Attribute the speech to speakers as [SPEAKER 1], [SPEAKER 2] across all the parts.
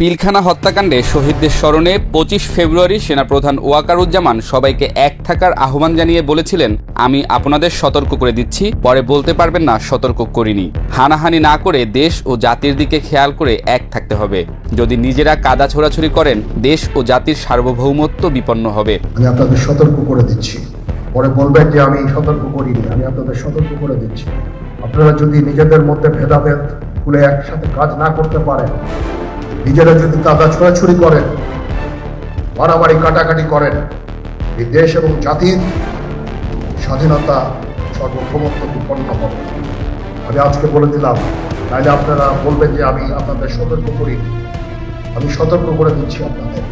[SPEAKER 1] পিলখানা হত্যাকাণ্ডে শহীদদের স্মরণে পঁচিশ ফেব্রুয়ারি সেনাপ্রধান ওয়াকারুজ্জামান সবাইকে এক থাকার আহ্বান জানিয়ে বলেছিলেন, আমি আপনাদের সতর্ক করে দিচ্ছি, পরে বলতে পারবেন না সতর্ক করিনি। হানাহানি না করে দেশ ও জাতির দিকে খেয়াল করে এক থাকতে হবে। যদি নিজেরা কাদা ছোড়াছুরি করেন, দেশ ও জাতির সার্বভৌমত্ব বিপন্ন হবে।
[SPEAKER 2] আমি আপনাদের সতর্ক করে দিচ্ছি। পরে বলবেন যে আমি সতর্ক করিনি, আমি আপনাদের সতর্ক করে দিচ্ছি। আপনারা যদি নিজেদের মধ্যে ভেদাভেদ খুলে একসাথে কাজ না করতে পারেন নিজেরা যদি কাদা ছোড়াছুরি করেন, মারামারি কাটাকাটি করেন, এই দেশ এবং জাতির স্বাধীনতা সর্বক্ষমত্ব বিপন্ন হবে। আমি আজকে বলে দিলাম তাহলে আপনারা বলবেন যে আমি আপনাদের সতর্ক করি। আমি সতর্ক করে দিচ্ছি আপনাদের।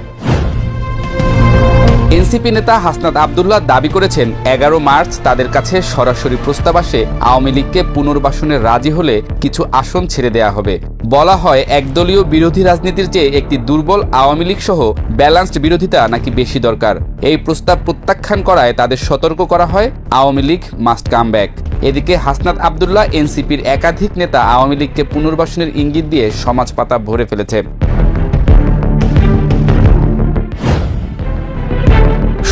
[SPEAKER 1] এনসিপি নেতা হাসনাত আবদুল্লাহ দাবি করেছেন, এগারো মার্চ তাদের কাছে সরাসরি প্রস্তাব আসে, আওয়ামী লীগকে পুনর্বাসনে রাজি হলে কিছু আসন ছেড়ে দেয়া হবে। বলা হয়, একদলীয় বিরোধী রাজনীতির চেয়ে একটি দুর্বল আওয়ামী লীগ সহ ব্যালান্সড বিরোধিতা নাকি বেশি দরকার। এই প্রস্তাব প্রত্যাখ্যান করায় তাদের সতর্ক করা হয়, Awami League must come back. এদিকে হাসনাত আবদুল্লাহ এনসিপির একাধিক নেতা আওয়ামী লীগকে পুনর্বাসনের ইঙ্গিত দিয়ে সমাজ পাতা ভরে ফেলেছে।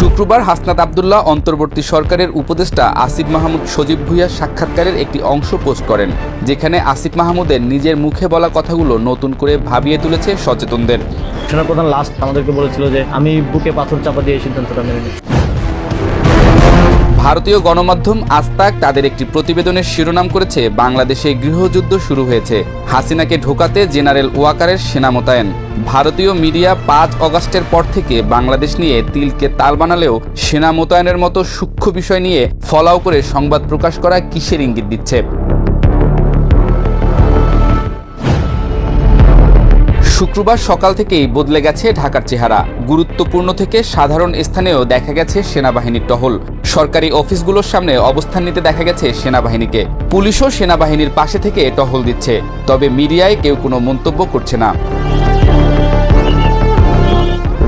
[SPEAKER 1] শুক্রবার হাসনাত আবদুল্লাহ অন্তর্বর্তী সরকারের উপদেষ্টা আসিফ মাহমুদ সজীব ভুইয়ার সাক্ষাৎকারের একটি অংশ পোস্ট করেন, যেখানে আসিফ মাহমুদের নিজের মুখে বলা কথাগুলো নতুন করে ভাবিয়ে তুলেছে সচেতনদের।
[SPEAKER 3] সেনাপ্রধান লাস্ট আমাদেরকে বলেছিল যে, আমি বুকে পাথর চাপা দিয়ে সিদ্ধান্তটা মেনে নিই
[SPEAKER 1] ভারতীয় গণমাধ্যম আস্তাক তাদের একটি প্রতিবেদনের শিরোনাম করেছে, বাংলাদেশে গৃহযুদ্ধ শুরু হয়েছে। হাসিনাকে ঢোকাতে জেনারেল ওয়াকারের সেনা মোতায়েন। ভারতীয় মিডিয়া পাঁচ অগস্টের পর থেকে বাংলাদেশ নিয়ে তিলকে তাল বানালেও সেনা মোতায়েনের মতো সূক্ষ্ম বিষয় নিয়ে ফলাও করে সংবাদ প্রকাশ করা কিসের ইঙ্গিত দিচ্ছে? শুক্রবার সকাল থেকেই বদলে গেছে ঢাকার চেহারা। গুরুত্বপূর্ণ থেকে সাধারণ স্থানেও দেখা গেছে সেনাবাহিনীর টহল। সরকারি অফিসগুলোর সামনে অবস্থান নিতে দেখা গেছে সেনাবাহিনীকে। পুলিশও সেনাবাহিনীর পাশে থেকে টহল দিচ্ছে। তবে মিডিয়ায় কেউ কোনো মন্তব্য করছে না।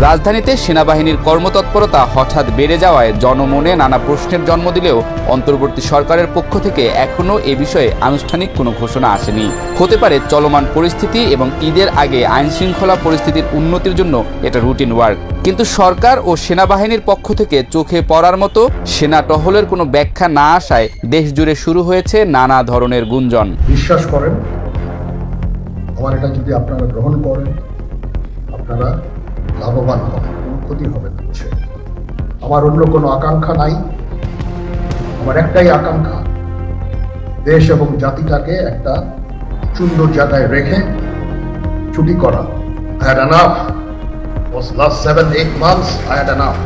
[SPEAKER 1] রাজধানীতে সেনাবাহিনীর কর্মতৎপরতা হঠাৎ বেড়ে যাওয়ায় জনমনে নানা প্রশ্নের জন্ম দিলেও অন্তর্বর্তী সরকারের পক্ষ থেকে এখনও এ বিষয়ে আনুষ্ঠানিক কোনো ঘোষণা আসেনি। হতে পারে চলমান পরিস্থিতি এবং ঈদের আগে আইন শৃঙ্খলা পরিস্থিতির উন্নতির জন্য এটা রুটিন ওয়ার্ক। কিন্তু সরকার ও সেনাবাহিনীর পক্ষ থেকে চোখে পড়ার মতো সেনা টহলের কোনো ব্যাখ্যা না আসায় দেশ জুড়ে শুরু হয়েছে নানা ধরনের গুঞ্জন।
[SPEAKER 2] বিশ্বাস করেন, আমার এটা যদি আপনারা গ্রহণ করেন, আপনারা লাভবান হবেন কোনো ক্ষতি হবে না কিছু আমার অন্য কোনো আকাঙ্ক্ষা নাই আমার একটাই আকাঙ্ক্ষা দেশ এবং জাতিটাকে একটা সুন্দর জায়গায় রেখে ছুটি করা I had enough. Was last seven, eight months, I had enough.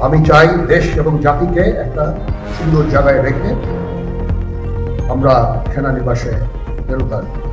[SPEAKER 2] আমি চাই দেশ এবং জাতিকে একটা সুন্দর জায়গায় রেখে আমরা সেনানিবাসে ফেরত আসব